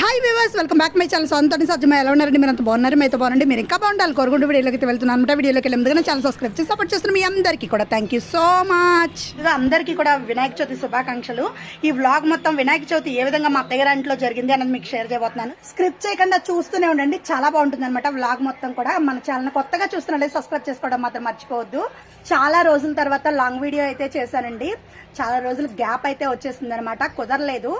Hi viewers welcome back my channel సొంత సజ్జమ ఎలా ఉన్నారండి? మీరు అంత బాగున్నారు? మీతో బాగుండి మీరు ఇంకా బాగుండాలి. కోరుకుంటూ వీడియోలోకి అయితే వెళ్తున్నాను అనమాట వీడియోలోకి వెళ్ళి ముందుగా ఛానల్ సబ్స్క్రైబ్ చేసి సపోర్ట్ చేస్తున్న మీ అందరికీ కూడా థ్యాంక్ యూ సో మచ్ అందరికీ కూడా వినాయక చవితి శుభాకాంక్షలు. ఈ వ్లాగ్ మొత్తం వినాయక చవితి ఏ విధంగా మా అత్తగారి ఇంట్లో జరిగింది అన్నది మీకు షేర్ చేయబోతున్నాను. స్క్రిప్ట్ చేయకుండా చూస్తూనే ఉండండి. చాలా బాగుంటుంది అనమాట వ్లాగ్ మొత్తం కూడా. మన ఛానల్ కొత్తగా చూస్తున్నట్లయితే సబ్స్క్రైబ్ చేసుకోవడం మాత్రం మర్చిపోవద్దు. చాలా రోజుల తర్వాత లాంగ్ వీడియో అయితే చేశానండి. చాలా రోజులు గ్యాప్ అయితే వచ్చేసింది అనమాట కుదరలేదు.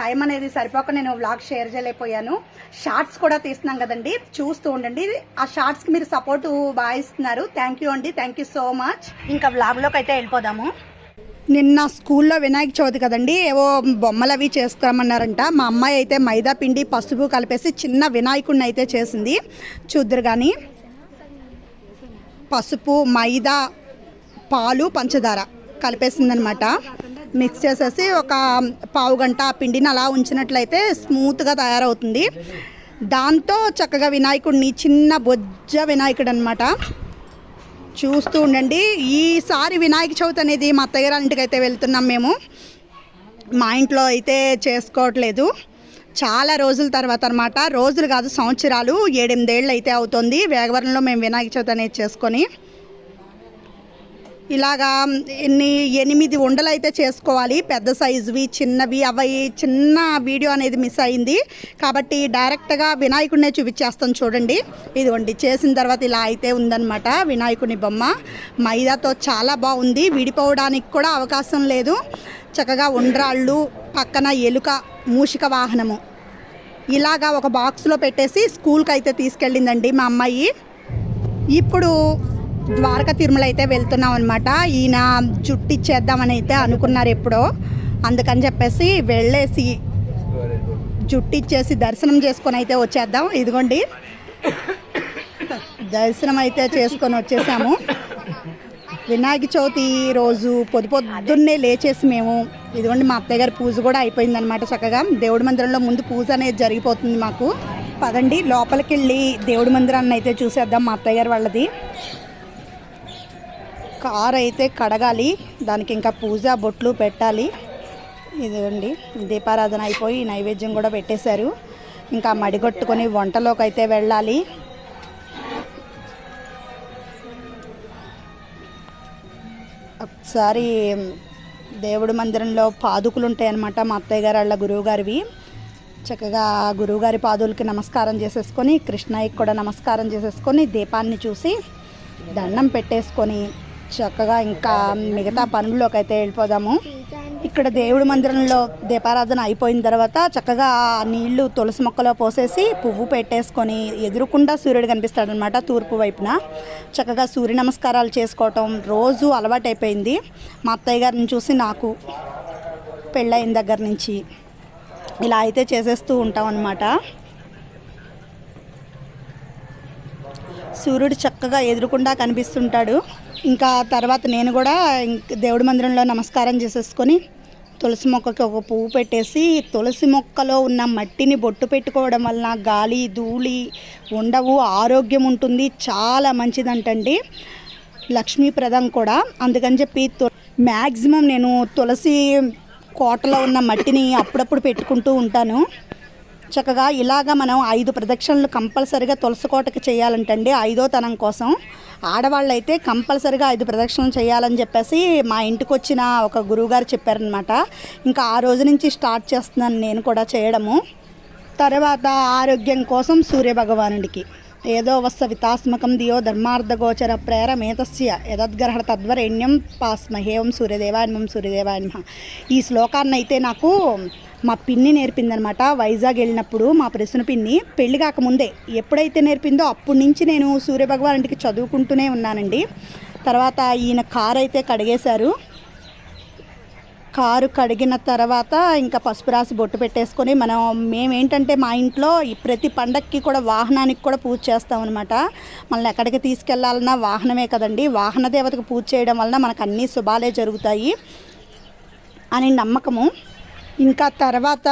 టైం అనేది సరిపోక నేను వ్లాగ్ షేర్ చేయలేకపోయాను. షార్ట్స్ కూడా తీస్తున్నాం కదండి. చూస్తూ ఉండండి. ఆ షార్ట్స్కి మీరు సపోర్ట్ బాగా ఇస్తున్నారు థ్యాంక్ యూ అండి. థ్యాంక్ యూ సో మచ్ ఇంకా వ్లాగ్లోకి అయితే వెళ్ళిపోదాము. నిన్న స్కూల్లో వినాయక చవితి కదండి. ఏవో బొమ్మలు అవి చేసుకురమ్మన్నారంట. మా అమ్మాయి అయితే మైదా పిండి పసుపు కలిపేసి చిన్న వినాయకుడిని అయితే చేసింది. చూద్దరు కానీ పసుపు మైదా పాలు పంచదార కలిపేసిందనమాట. మిక్స్ చేసేసి ఒక పావు గంట ఆ పిండిని అలా ఉంచినట్లయితే స్మూత్గా తయారవుతుంది. దాంతో చక్కగా వినాయకుడిని చిన్న బొజ్జ వినాయకుడు అనమాట చూస్తూ ఉండండి. ఈసారి వినాయక చవితి అనేది మా అత్తగారి ఇంటికి అయితే వెళ్తున్నాం మేము. మా ఇంట్లో అయితే చేసుకోవట్లేదు. చాలా రోజుల తర్వాత అనమాట రోజులు కాదు సంవత్సరాలు. ఏడెనిమిదేళ్ళు అయితే అవుతుంది. వేగవరంలో మేము వినాయక చవితి అనేది చేసుకొని ఇలాగా ఎన్ని ఎనిమిది ఉండలు అయితే చేసుకోవాలి. పెద్ద సైజువి చిన్నవి అవి చిన్న వీడియో అనేది మిస్ అయింది. కాబట్టి డైరెక్ట్గా వినాయకుడినే చూపించేస్తాను చూడండి. ఇదిగోండి చేసిన తర్వాత ఇలా అయితే ఉందన్నమాట వినాయకుని బొమ్మ. మైదాతో చాలా బాగుంది. విడిపోవడానికి కూడా అవకాశం లేదు. చక్కగా ఉండ్రాళ్ళు పక్కన ఎలుక మూషిక వాహనము. ఇలాగా ఒక బాక్స్లో పెట్టేసి స్కూల్కి అయితే తీసుకెళ్ళిందండి మా అమ్మాయి. ఇప్పుడు ద్వారకా తిరుమల అయితే వెళ్తున్నాం అనమాట ఈయన జుట్టు ఇచ్చేద్దామని అయితే అనుకున్నారు ఎప్పుడో. అందుకని చెప్పేసి వెళ్ళేసి జుట్టు ఇచ్చేసి దర్శనం చేసుకొని అయితే వచ్చేద్దాం. ఇదిగోండి. దర్శనం అయితే చేసుకొని వచ్చేసాము. వినాయక చవితి రోజు పొద్దు పొద్దున్నే లేచేసి మేము ఇదిగోండి మా అత్తయ్య గారి పూజ కూడా అయిపోయిందనమాట చక్కగా. దేవుడి మందిరంలో ముందు పూజ అనేది జరిగిపోతుంది మాకు. పదండి లోపలికి వెళ్ళి దేవుడి మందిరాన్ని అయితే చూసేద్దాం మా అత్తయ్య గారు వాళ్ళది. కార్ అయితే కడగాలి. దానికి ఇంకా పూజ బొట్లు పెట్టాలి. ఇదిగోండి దీపారాధన అయిపోయి నైవేద్యం కూడా పెట్టేశారు. ఇంకా మడిగొట్టుకొని వంటలోకి అయితే వెళ్ళాలి. ఒకసారి దేవుడి మందిరంలో పాదుకులు ఉంటాయన్నమాట మా అత్తయ్య గారు వాళ్ళ గురువు గారివి చక్కగా గురువుగారి పాదులకి నమస్కారం చేసేసుకొని కృష్ణయ్యకి కూడా నమస్కారం చేసేసుకొని దీపాన్ని చూసి దండం పెట్టేసుకొని చక్కగా ఇంకా మిగతా పనుల్లోకి అయితే వెళ్ళిపోదాము. ఇక్కడ దేవుడి మందిరంలో దీపారాధన అయిపోయిన తర్వాత చక్కగా ఆ నీళ్ళు తులసి మొక్కలో పోసేసి పువ్వు పెట్టేసుకొని ఎదురుకుండా సూర్యుడు కనిపిస్తాడనమాట తూర్పు వైపున. చక్కగా సూర్య నమస్కారాలు చేసుకోవటం రోజు అలవాటైపోయింది. మా అత్తయ్య గారిని చూసి నాకు పెళ్ళయిన దగ్గర నుంచి ఇలా అయితే చేసేస్తూ ఉంటాం అన్నమాట సూర్యుడు చక్కగా ఎదురుకుండా కనిపిస్తుంటాడు. ఇంకా తర్వాత నేను కూడా ఇంక దేవుడి మందిరంలో నమస్కారం చేసేసుకొని తులసి మొక్కకి ఒక పువ్వు పెట్టేసి తులసి మొక్కలో ఉన్న మట్టిని బొట్టు పెట్టుకోవడం వలన గాలి ధూళి ఉండవు ఆరోగ్యం ఉంటుంది చాలా మంచిదంటండి. లక్ష్మీప్రదం కూడా. అందుకని చెప్పి మ్యాక్సిమం నేను తులసి కోటలో ఉన్న మట్టిని అప్పుడప్పుడు పెట్టుకుంటూ ఉంటాను. చక్కగా ఇలాగ మనం ఐదు ప్రదక్షిణలు కంపల్సరిగా తులసికోటకి చేయాలంటండి ఐదో తనం కోసం. ఆడవాళ్ళు అయితే కంపల్సరిగా ఐదు ప్రదక్షిణలు చేయాలని చెప్పేసి మా ఇంటికి వచ్చిన ఒక గురువుగారు చెప్పారనమాట ఇంకా ఆ రోజు నుంచి స్టార్ట్ చేస్తున్నాను నేను కూడా చేయడము. తర్వాత ఆరోగ్యం కోసం సూర్య భగవానుడికి ఏదో వత్సవితాస్మకం దియో ధర్మార్థగోచర ప్రేరమేతస్య యదద్గ్రహణ తద్వరేణ్యం పాస్మహేవం సూర్యదేవాన్మం సూర్యదేవాన్మ ఈ శ్లోకాన్నైతే నాకు మా పిన్ని నేర్పిందనమాట. వైజాగ్ వెళ్ళినప్పుడు మా ప్రశ్న పిన్ని పెళ్ళి కాకముందే ఎప్పుడైతే నేర్పిందో అప్పటి నుంచి నేను సూర్యభగవానుడికి చదువుకుంటూనే ఉన్నానండి. తర్వాత ఈయన కారు అయితే కడిగేశారు. కారు కడిగిన తర్వాత ఇంకా పసుపు రాసి బొట్టు పెట్టేసుకొని మనం మేమేంటంటే మా ఇంట్లో ఈ ప్రతి పండక్కి కూడా వాహనానికి కూడా పూజ చేస్తామన్నమాట మనల్ని ఎక్కడికి తీసుకెళ్ళాలన్నా వాహనమే కదండి. వాహన దేవతకు పూజ చేయడం వలన మనకు అన్ని శుభాలే జరుగుతాయి అని నమ్మకము. ఇంకా తర్వాత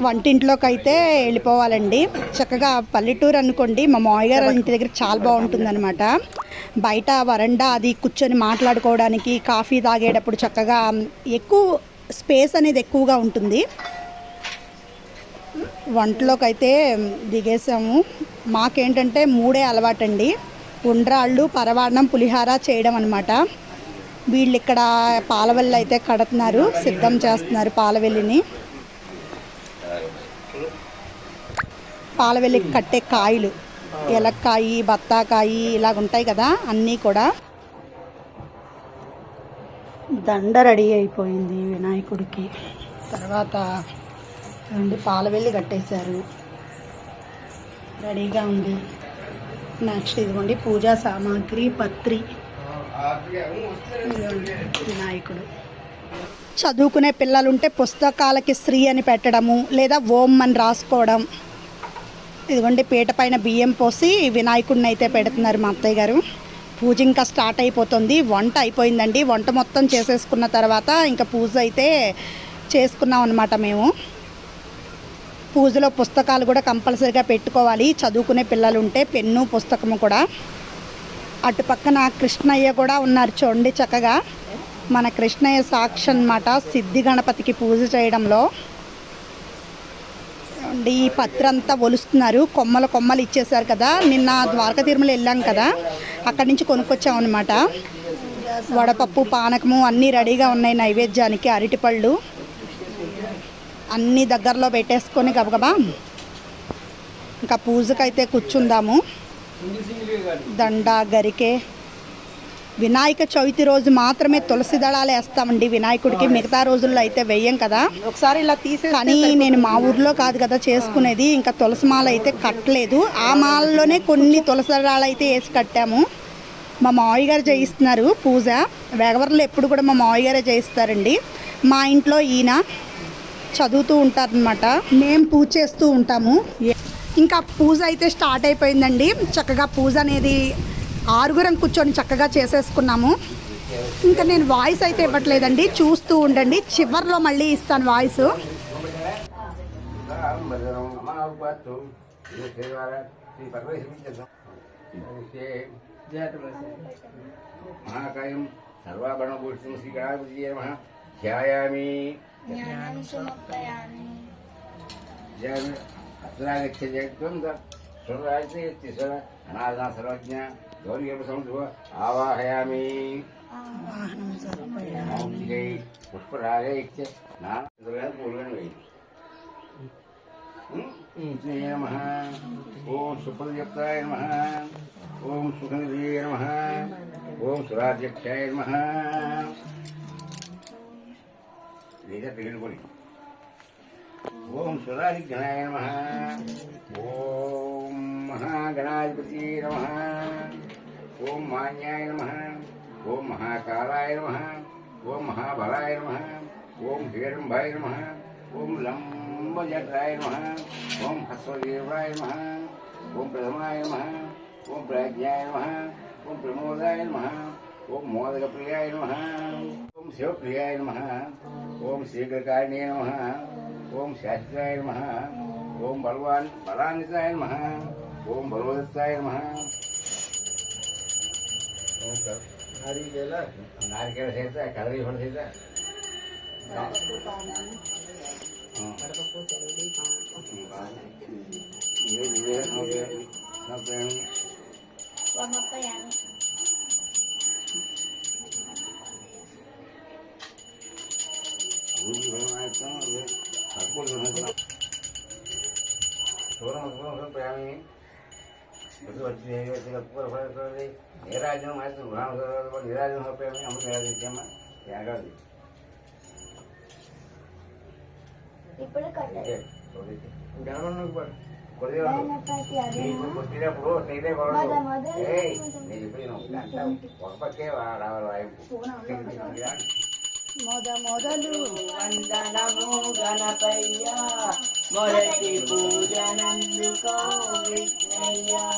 వంటింట్లోకి అయితే వెళ్ళిపోవాలండి. చక్కగా పల్లెటూరు అనుకోండి మా మామయ్య గారు ఇంటి దగ్గర చాలా బాగుంటుందన్నమాట. బయట వరండా అది కూర్చొని మాట్లాడుకోవడానికి కాఫీ తాగేటప్పుడు చక్కగా ఎక్కువ స్పేస్ అనేది ఎక్కువగా ఉంటుంది. వంటలోకి అయితే దిగేసాము. మాకేంటంటే మూడే అలవాటండి. ఉండ్రాళ్ళు పరవాన్నం పులిహార చేయడం అనమాట వీళ్ళు ఇక్కడ పాలవెల్లి అయితే కడుతున్నారు. సిద్ధం చేస్తున్నారు పాలవెల్లిని. పాలవెల్లికి కట్టే కాయలు ఎలక్కాయి బత్తాకాయి ఇలాగ ఉంటాయి కదా అన్నీ కూడా. దండ రెడీ అయిపోయింది వినాయకుడికి. తర్వాత రెండు పాలవెల్లి కట్టేశారు. రెడీగా ఉంది. నెక్స్ట్ ఇదిగోండి పూజా సామాగ్రి పత్రి. వినాయకుడు. చదువుకునే పిల్లలుంటే పుస్తకాలకి శ్రీ అని పెట్టడము లేదా ఓం అని రాసుకోవడం. ఇదిగోండి పీట పైన బియ్యం పోసి వినాయకుడిని అయితే పెడుతున్నారు మా అత్తయ్య గారు. పూజ ఇంకా స్టార్ట్ అయిపోతుంది. వంట అయిపోయిందండి. వంట మొత్తం చేసేసుకున్న తర్వాత ఇంకా పూజ అయితే చేసుకున్నాం అనమాట మేము. పూజలో పుస్తకాలు కూడా కంపల్సరీగా పెట్టుకోవాలి. చదువుకునే పిల్లలు ఉంటే పెన్ను పుస్తకము కూడా. అటు పక్కన కృష్ణయ్య కూడా ఉన్నారు చూడండి చక్కగా. మన కృష్ణయ్య సాక్షి అన్నమాట సిద్ధి గణపతికి పూజ చేయడంలో. ఈ పత్రంతా ఒలుస్తున్నారు. కొమ్మలు కొమ్మలు ఇచ్చేసారు కదా. నిన్న ద్వారకా తిరుమల వెళ్ళాం కదా. అక్కడి నుంచి కొనుక్కొచ్చాం అనమాట వడపప్పు పానకము అన్నీ రెడీగా ఉన్నాయి నైవేద్యానికి అరటిపళ్ళు. అన్నీ దగ్గరలో పెట్టేసుకొని గబగబా. ఇంకా పూజకైతే కూర్చుందాము. దండ గరికే. వినాయక చవితి రోజు మాత్రమే తులసి దళాలు వేస్తామండి వినాయకుడికి. మిగతా రోజుల్లో అయితే వెయ్యం కదా. ఒకసారి ఇలా తీసే కానీ నేను మా ఊర్లో కాదు కదా చేసుకునేది. ఇంకా తులసి మాల అయితే కట్టలేదు. ఆ మాలలోనే కొన్ని తులసి దళాలు అయితే వేసి కట్టాము. మా మావయ్య గారు చేయిస్తున్నారు పూజ. వేగవరంలో ఎప్పుడు కూడా మా మావయ్య గారే చేయిస్తారండి మా ఇంట్లో ఈయన చదువుతూ ఉంటారనమాట మేము పూజ చేస్తూ ఉంటాము. ఇంకా పూజ అయితే స్టార్ట్ అయిపోయిందండి. చక్కగా పూజ అనేది ఆరుగురం కూర్చొని చక్కగా చేసేసుకున్నాము. ఇంకా నేను వాయిస్ అయితే ఇవ్వట్లేదండి. చూస్తూ ఉండండి. చివర్లో మళ్ళీ ఇస్తాను వాయిస్. మహాకాయం సర్వాభరణభూషితం శ్రీగణాధిపతి నమ. ధ్యాయామి. జ్ఞానం సమర్పయామి ధ్యాయామి అత్రాగచ్చం అనాథ సర్వజ్ఞ గౌరీ సంస్థ ఆవాహయామి. మౌక్తికై పుష్పరాగై నా పూలుగానే వేయి నమ. ఓం సుప్రదీప్తాయ నమ. ఓం సుఖనిధియ నమ. ఓం సురాధ్యక్షాయ నమ. లేదా పేరుకొని ఓం సురాధిఘ్నాయ నమ ఓం మహాగణాధిపతి నమ ఓం మాన్యాయ నమ ఓం మహాకాలాయ నమ ఓం మహాబలాయ నమ ఓం హేరంభాయ నమ ఓం లంబజటాయ నమ ఓం హస్వదేవాయ నమ ఓం ప్రథమాయ నమ ఓం ప్రాజ్ఞాయ నమ ఓం ప్రమోదాయ నమ ఓం మోదకప్రియాయ నమ ఓం శివప్రియాయ నమ ఓం శీఘ్రకారిణే నమ ఓం శాస్త్రాయ నమ ఓం బలవాన్ బలాన్వితాయ నమ ఓం బలవదత్తాయ నమ ఓం క- నారికేల నారికేల సహిత కదలి ఫల సహిత సమర్పయామి నిరాజనం నిరాజనం హోపామి అమ్మ నిరాజించమ్మా ఏగాది ఇప్పుడు కొట్టినప్పుడు నేనే కొడదు ఏయ్ నేను చెప్పిన ఒక పక్కే రావాలి వాయింపు. మొద మొదలు. వందనము గణపయ్య మొదటి పూజనందుకో విఘ్నయ్య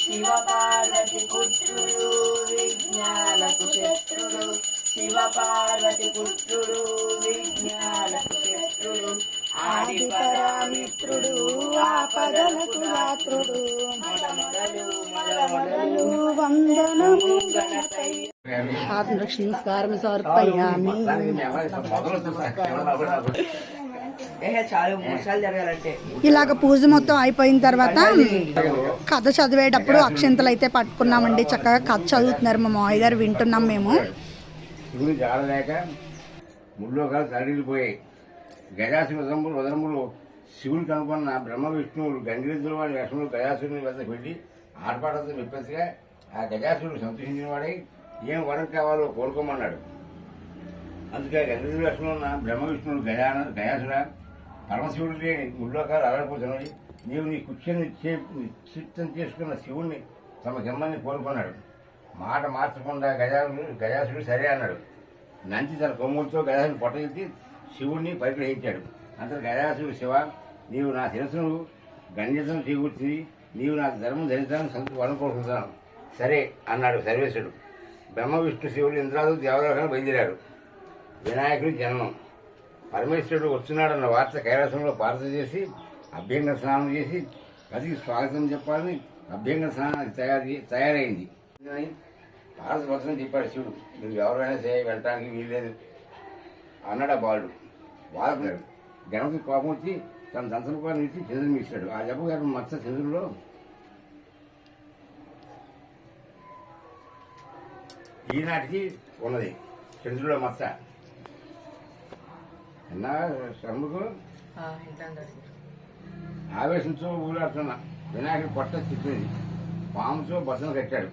శివ పార్వతి పుత్రుడు విజ్ఞాలకు శత్రుడు. శివ పార్వతి పుత్రుడు విజ్ఞాలకు శత్రుడు. ఆది పరామిత్రుడు ఆపదలకు రాత్రుడు మొదలు మొదలు. వందనము గణపయ్య. సమర్పయామి ఇలాగ పూజ మొత్తం అయిపోయిన తర్వాత కథ చదివేటప్పుడు అక్షంతలు అయితే పట్టుకున్నామండి. చక్కగా కథ చదువుతున్నారు మా మావయ్య గారు వింటున్నాం మేము. శివుని కనుక్కున్న బ్రహ్మ విష్ణువులు గంగిరెద్దుల వాడి వేషంలో గజాసుని వద్ద పెట్టి ఆటపాటలతో మెప్పెసగా ఆ గజాసుడు సంతోషించిన వాడై ఏం వరం కావాలో కోరుకోమన్నాడు అందుకే గంగిరెద్దుల వేషంలో ఉన్న బ్రహ్మ విష్ణువులు గజాన గయాసుర పరమశివుడు లేని ముల్లోకాలు అలరిపోతున్నాయి నీవు నీ కుక్షని నిశ్చిత్తం చేసుకున్న శివుణ్ణి తమ జన్మని కోరుకున్నాడు. మాట మార్చకుండా గజాసుడు గజాసుడు సరే అన్నాడు. నంచి తన కొమ్ములతో గజాసుని పొట్టగెత్తి శివుణ్ణి పరిగ్రహించాడు. అంతటి గజాసుడు శివ నీవు నా శిరస్సును గణ్యతను చేకూర్చింది నీవు నా ధర్మం ధరించాలని వరం కోరుకుంటున్నాను. సరే అన్నాడు సర్వేశ్వరుడు. బ్రహ్మ విష్ణు శివుడు ఇంద్రాలు దేవలోకాలు బయలుదేరాడు వినాయకుడి జన్మం. పరమేశ్వరుడు వస్తున్నాడన్న వార్త కైలాసంలో పార్త చేసి అభ్యంగ స్నానం చేసి పతికి స్వాగతం చెప్పాలని అభ్యంగ స్నానం తయారు తయారైంది. అని చెప్పాడు శివుడు నువ్వు ఎవరైనా సరే వెళ్ళటానికి వీల్లేదు అన్నాడు ఆ బాలుడు. వాడుకున్నాడు గణపతి కోపం వచ్చి తన దంతరూపాన్ని ఇచ్చి చంద్రుని ఇచ్చాడు ఆ జబ్బు గారు మత్స చంద్రులో ఈనాటికి ఉన్నది. చంద్రులో మత్స శ్రమకు ఆవేశంతో ఊలాడుతున్నా వినాయకుడు పొట్ట చిక్కింది పాముతో బసన కట్టాడు.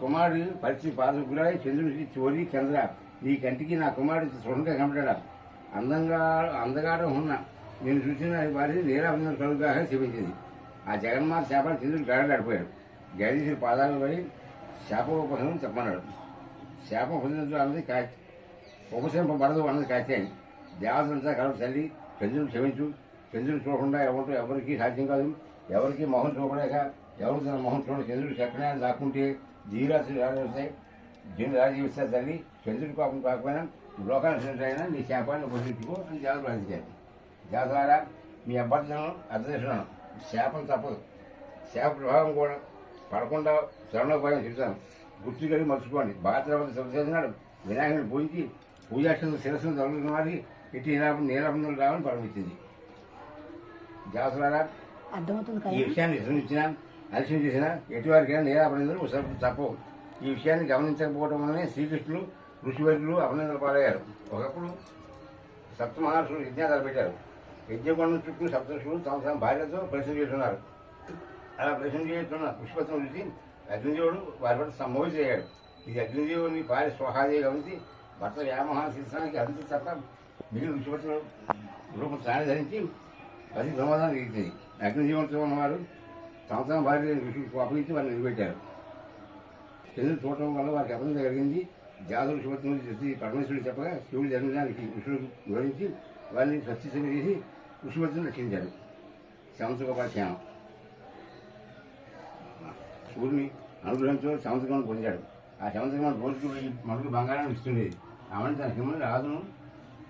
కుమారుడు పరిస్థితి పాదకురాయి చంద్రుడికి చోరీ చంద్ర నీ కంటికి నా కుమారుడు సుఖంగా కనపడాడా అందంగా అందగాడ ఉన్న నేను చూసిన వారి నీరాబంధం కలుగుగా శపించింది. ఆ జగన్మాత శాపాన్ని చంద్రుడు గడలాడిపోయాడు గైరీశ్వరి పాదాలు పడి శాపోపశమం చెప్పన్నాడు శాపం పొందినట్లు అన్నది కా ఉపశమింపబడదు అన్నది కాచాయి దేవతలంతా కలవ తల్లి చంద్రుని క్షమించు. చంద్రుని చూడకుండా ఎవరు ఎవరికీ సాధ్యం కాదు. ఎవరికి మొహం చూడలేక ఎవరు తన మొహం చూడ చంద్రుడు చక్కనే దాక్కుంటే జీరాశులు రాజవుతాయి జీవులు రాజీవిస్తారు తల్లి? చంద్రుడి కోపం కాకపోయినా లోకాన్ని అయినా నీ శాపాన్ని ఉపయోగించుకో అని జాతర ప్రార్థించారు దేవతలారా మీ అభ్యర్థనను అర్థిస్తున్నాను శాపం తప్పదు. శాప ప్రభావం కూడా పడకుండా శరణోపాయం చెబుతాను. గుర్తు కలిగి మర్చుకోండి భాద్రపద శివసేనాడు వినాయకుడిని పూజించి పూజాక్షలు శిరస్సును తొలగిన వారికి ఇటు నీలాపం నీలాపందులు రావని పరమిచ్చింది జాసులారా అర్థమవుతుంది ఈ విషయాన్ని విశ్రమించినా అలక్ష్యం చేసినా ఎటువారికైనా నీలాపనిందలు తప్పవు. ఈ విషయాన్ని గమనించకపోవడం వల్లనే శ్రీకృష్ణుడు ఋషివర్యులు అభినందనలు పాలయ్యారు. ఒకప్పుడు సప్త మహర్షులు యజ్ఞాలు పెట్టారు యజ్ఞకొండం చుట్టూ సప్తఋషులు తమ తమ భార్యతో పరిశ్రమ చేస్తున్నారు. అలా ప్రశ్న చేస్తున్న. పుష్పత్వం చూసి అగ్నిదేవుడు వారి పట్ల సంభవించయ్యాడు ఇది అగ్నిదేవుని భార్య స్వహాదేవి గమనించి భర్త వ్యామోహన శిస్తానికి అంత తప్ప మిగిలిన ఋషిపత్రులు రూపం స్థానం ధరించి పది ప్రమాదాలు ఎగిరింది అగ్నిజీవంతో ఉన్నవారు తమ తమ భార్య అప్పగించి వారిని నిలబెట్టారు. చంద్రుడు చూడటం వల్ల వారికి అబద్ధం కలిగింది. జాతులు శివత్వం చేసి పరమేశ్వరుడు చెప్పగా శివుడు జన్మదానికి విష్ణుడు వివరించి వారిని స్వచ్ఛ చేసి ఋషివర్తులు రక్షించారు. శంసగోపాఖ్యానం శివుడిని అనుగ్రహంతో శంసకం పొందాడు. ఆ శంసకం రోజుకు మనకు బంగారాన్ని ఇస్తుండేది. ఆమెను తన హిమని రాజును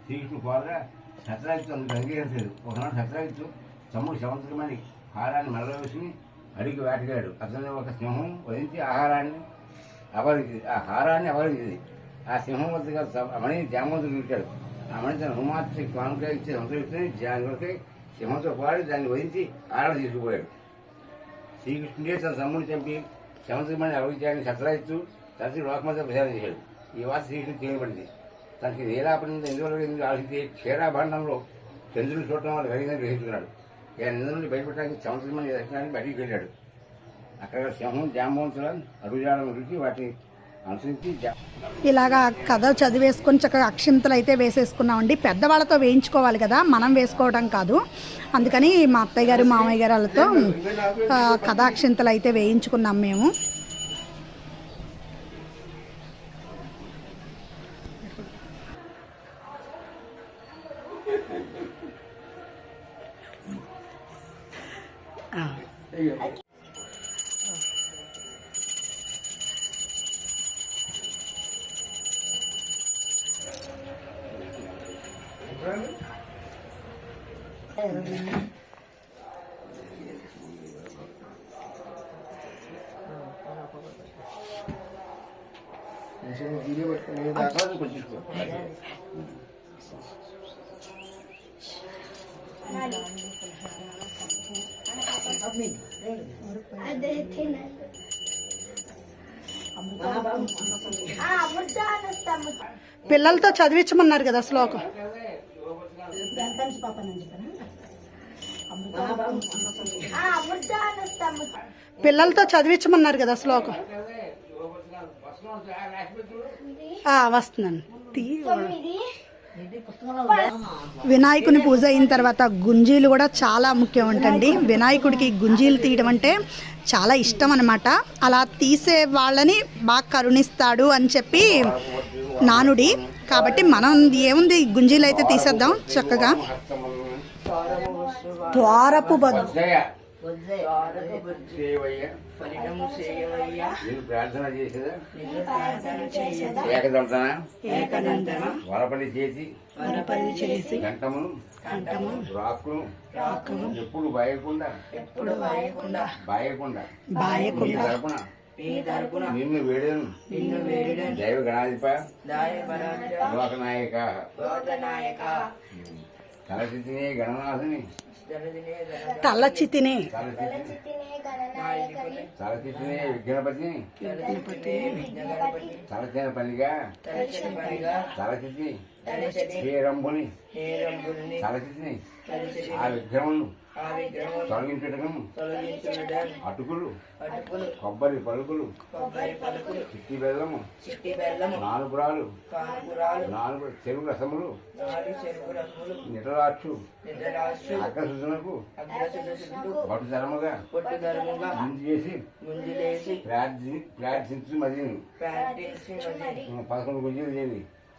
శ్రీకృష్ణుడు కోరగా సత్రాజిత్తు అందుకు అంగీకరించలేదు ఒకనాడు సత్రాజిత్తు తమ్ముడు శవంతకమని హారాన్ని మెడలో వేసుకుని అడిగి వేటగాడు. అతను ఒక సింహం వధించి ఆహారాన్ని అపహరించింది ఆ హారాన్ని అపహరించింది. ఆ సింహం వద్ద మణి జామంతుడు చూశాడు ఆ మణి తన హుమాత్రి కానుక ఇచ్చే సంతరిస్తే జాగ్రత్త సింహంతో పాడి దాన్ని వధించి ఆరాధన తీసుకుపోయాడు శ్రీకృష్ణుడే తన తమ్ముడు చంపి శవంతకమని అభివృద్ధాన్ని సత్రాయిస్తూ తరచు లోకమంతా ప్రచారం చేశాడు. ఈ వార్త శ్రీకృష్ణుడు చేయబడింది. తనకి నీలాపని ఎందువల్ల ఎందుకు ఆలోచిస్తే క్షీరాభాండంలో చంద్రుడు చూడటం వల్ల కలిగిందని గ్రహిస్తున్నాడు. ఇక నింద బయటపెట్టడానికి బయటపడడానికి దర్శనానికి బయటికి వెళ్ళాడు. అక్కడ సింహం జాంబవంతుల అడుగుజాడను రుచి వాటిని ఇలాగా కథ చదివేసుకొని చక్కగా అక్షింతలు అయితే వేసేసుకున్నామండి. పెద్దవాళ్ళతో వేయించుకోవాలి కదా మనం వేసుకోవడం కాదు. అందుకని మా అత్తయ్య గారు మామయ్య గారు వాళ్ళతో కథాక్షింతలు అయితే వేయించుకున్నాం మేము. पिल तो चवच्चम कदा श्लोक పాప అమృత పిల్లలతో చదివించమన్నారు కదా శ్లోకం. వస్తుందండి వస్తున్నాను. వినాయకుని పూజ అయిన తర్వాత గుంజీలు కూడా చాలా ముఖ్యం ఉంటండి వినాయకుడికి గుంజీలు తీయడం అంటే చాలా ఇష్టం అనమాట అలా తీసే వాళ్ళని బాగా కరుణిస్తాడు అని చెప్పి నానుడి కాబట్టి మనం ఏముంది? గుంజీలు అయితే తీసేద్దాం చక్కగా. ద్వారపు ప్రార్థన చేసేదా? ఏకదంతన? చేసి వరపల్లి చేసి గంటమును కంఠము రాకును రాకును ఎప్పుడు బాయకుండా ఎప్పుడు బాయకుండా బాయకుండా తరపున నీ తరపున నిన్ను వేడను. నిన్ను వేడిన. దైవ గణాధిప. లోకనాయక. బోధనాయక తలచితిని గణనాథుని. గణన తలచితినే తలచితి ఏ రంభుని తలచిని ఆ విగ్రహమును తొలగించటము అటుకులు కొబ్బరి పలుకులు చిట్టి బెల్లము నాలుగు రాలు నాలుగు చెరువు రసములు నిటరాక్షు పట్టు ధరముగా ముందు చేసి ప్రార్థించు మదిని. పదకొండు గుంజీలు చేయండి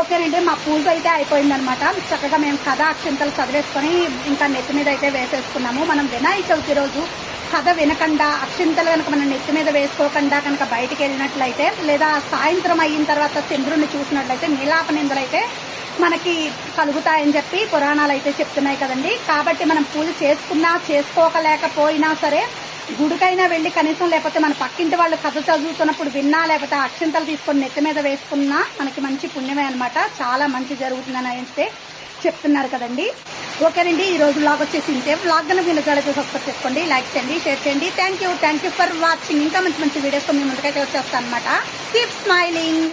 ఓకేనండి మా పూజ అయితే అయిపోయిందనమాట. చక్కగా మేము కథ అక్షంతలు చదివేసుకొని ఇంకా నెత్తి మీద అయితే వేసేసుకున్నాము. మనం వినాయక చవితి రోజు కథ వినకుండా అక్షింతలు కనుక మనం నెత్తి మీద వేసుకోకుండా కనుక బయటికి వెళ్ళినట్లయితే లేదా సాయంత్రం అయిన తర్వాత చంద్రుడిని చూసినట్లయితే నీలాప నిందలు మనకి కలుగుతాయని చెప్పి పురాణాలు అయితే చెప్తున్నాయి కదండి. కాబట్టి మనం పూజ చేసుకున్నా చేసుకోకలేకపోయినా సరే గుడికైనా వెళ్ళి కనీసం లేకపోతే మన పక్కింటి వాళ్ళు కథ చదువుతున్నప్పుడు విన్నా లేకపోతే అక్షింతలు తీసుకొని నెత్తి మీద వేసుకున్నా మనకి మంచి పుణ్యమే అనమాట చాలా మంచి జరుగుతుందని అయితే చెప్తున్నారు కదండి. ఓకేనండి ఈ రోజు బ్లాగ్ వచ్చేసి ఇంతే. బ్లాగ్ కనుక మీరు నచ్చితే సబ్స్క్రైబ్ చేసుకోండి లైక్ చేయండి షేర్ చేయండి. Thank you thank you for watching ఇంకా మంచి మంచి వీడియోస్ మీ ముందుకైతే వచ్చేస్తాను అనమాట కీప్ స్మైలింగ్